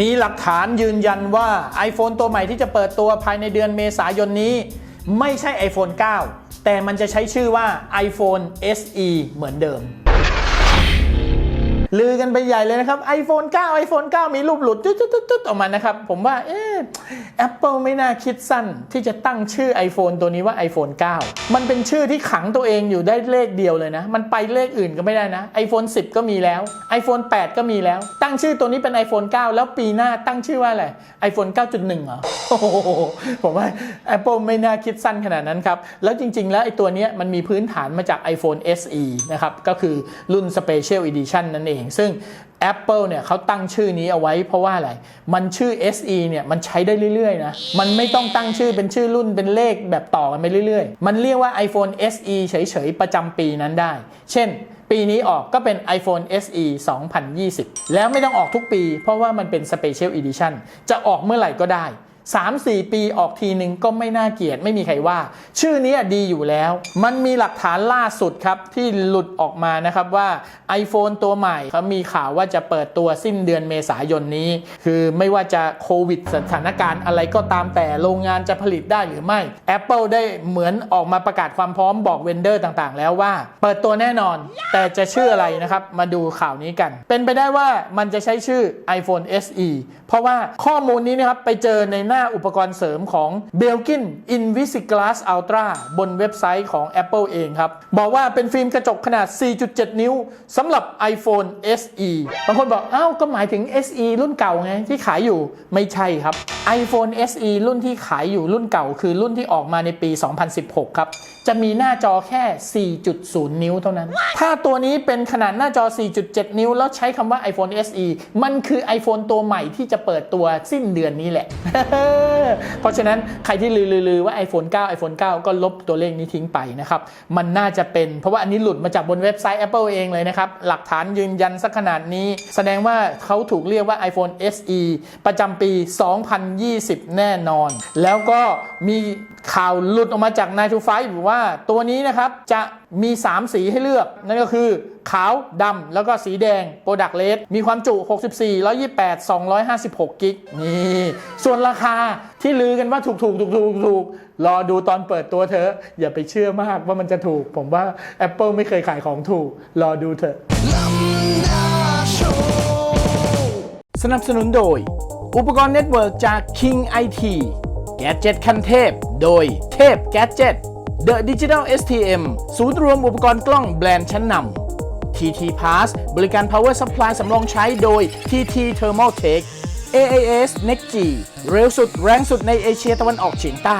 มีหลักฐานยืนยันว่า iPhone ตัวใหม่ที่จะเปิดตัวภายในเดือนเมษายนนี้ ไม่ใช่ iPhone 9 แต่มันจะใช้ชื่อว่า iPhone SE เหมือนเดิม ลือกันไปใหญ่เลยนะครับ iPhone 9 iPhone 9 มีรูปหลุดตุ๊ดๆๆออกมานะครับ ผมว่าเอ๊ะ Apple ไม่น่าคิดสั้นที่จะตั้งชื่อ iPhone ตัวนี้ว่า iPhone 9 มันเป็นชื่อที่ขังตัวเองอยู่ได้เลขเดียวเลยนะ มันไปเลขอื่นก็ไม่ได้นะ iPhone 10 ก็มีแล้ว iPhone 8 ก็มีแล้ว ตั้งชื่อตัวนี้เป็น iPhone 9 แล้วปีหน้าตั้งชื่อว่าอะไร iPhone 9.1เหรอโอ้โหผมว่า Apple ไม่น่าคิดสั้นขนาดนั้นครับ แล้วจริง ๆ แล้วไอ้ตัวนี้มันมีพื้นฐานมาจาก iPhone SE นะครับก็คือรุ่น Special Edition นั่นเองซึ่ง Apple เนี่ยเขาตั้งชื่อนี้เอาไว้เพราะว่าอะไร มันชื่อ SE เนี่ยมันใช้ได้เรื่อยๆนะ มันไม่ต้องตั้งชื่อเป็นชื่อรุ่นเป็นเลขแบบต่อกันไปเรื่อยๆ มันเรียกว่า iPhone SE เฉยๆ ประจำปีนั้นได้ เช่น ปีนี้ออกก็เป็น iPhone SE 2020 แล้วไม่ต้องออกทุกปี เพราะว่ามันเป็น Special Edition จะออกเมื่อไหร่ก็ได้ 3-4 ปีออกทีหนึ่งก็ไม่น่าเกลียดไม่มีใครว่า ชื่อนี้ดีอยู่แล้ว มันมีหลักฐานล่าสุดครับ ที่หลุดออกมานะครับว่า iPhone ตัวใหม่เขามีข่าวว่าจะเปิดตัวสิ้นเดือนเมษายนนี้ คือไม่ว่าจะโควิดสถานการณ์อะไรก็ตามแต่โรงงานจะผลิตได้หรือไม่ Apple ได้เหมือนออกมาประกาศความพร้อมบอกเวนเดอร์ต่างๆ แล้วว่า เปิดตัวแน่นอน แต่จะชื่ออะไรนะครับมาดูข่าวนี้กัน เป็นไปได้ว่ามันจะใช้ชื่อ iPhone SE เพราะว่าข้อมูลนี้นะครับไปเจอในหน้าน้าอุปกรณ์เสริมของ Belkin Invisiglass Ultra บนเว็บไซต์ของ Apple เองครับ บอกว่าเป็นฟิล์มกระจกขนาด 4.7 นิ้วสำหรับ iPhone SE บางคนบอกอ้าวก็หมายถึง SE รุ่นเก่าไงที่ขายอยู่ไม่ใช่ครับ iPhone SE รุ่นที่ขายอยู่รุ่นเก่า คือรุ่นที่ออกมาในปี 2016 ครับ จะมีหน้าจอแค่ 4.0 นิ้วเท่านั้น ถ้าตัวนี้เป็นขนาดหน้าจอ 4.7 นิ้ว แล้วใช้คำว่า iPhone SE มันคือ iPhone ตัวใหม่ที่จะเปิดตัวสิ้นเดือนนี้แหละเพราะฉะนั้นใครที่ลือๆว่า iPhone 9 iPhone 9 ก็ลบตัวเลขนี้ทิ้งไปนะครับ มันน่าจะเป็นเพราะว่าอันนี้หลุดมาจากบนเว็บไซต์ Apple เองเลยนะครับ หลักฐานยืนยันสักขนาดนี้ แสดงว่าเขาถูกเรียกว่า iPhone SE ประจำปี 2020 แน่นอน แล้วก็มีข่าวหลุดออกมาจากนายทูไฟว่าตัวนี้นะครับจะ มี 3 สีให้เลือก นั่นก็คือ ขาวดำแล้วก็สีแดง Product Red มีความจุ 64 128 256 กิกนี่ ส่วนราคาที่ลือกันว่าถูกถูกถูกถูกถูกรอดูตอนเปิดตัวเถอะอย่าไปเชื่อมากว่ามันจะถูก ผมว่า Apple ไม่เคยขายของถูก รอดูเถอะสนับสนุนโดย อุปกรณ์เน็ตเวิร์กจาก King IT แกจ e t ขั้นเทพ โดยเทพแกจ e t The Digital STM ศูนย์รวมอุปกรณ์กล้องแบรนด์ชั้นนำ TT Pass บริการ Power Supply สำรองใช้โดย TT Thermaltake AAS Next G เร็วสุดแรงสุดในเอเชียตะวันออกเฉียงใต้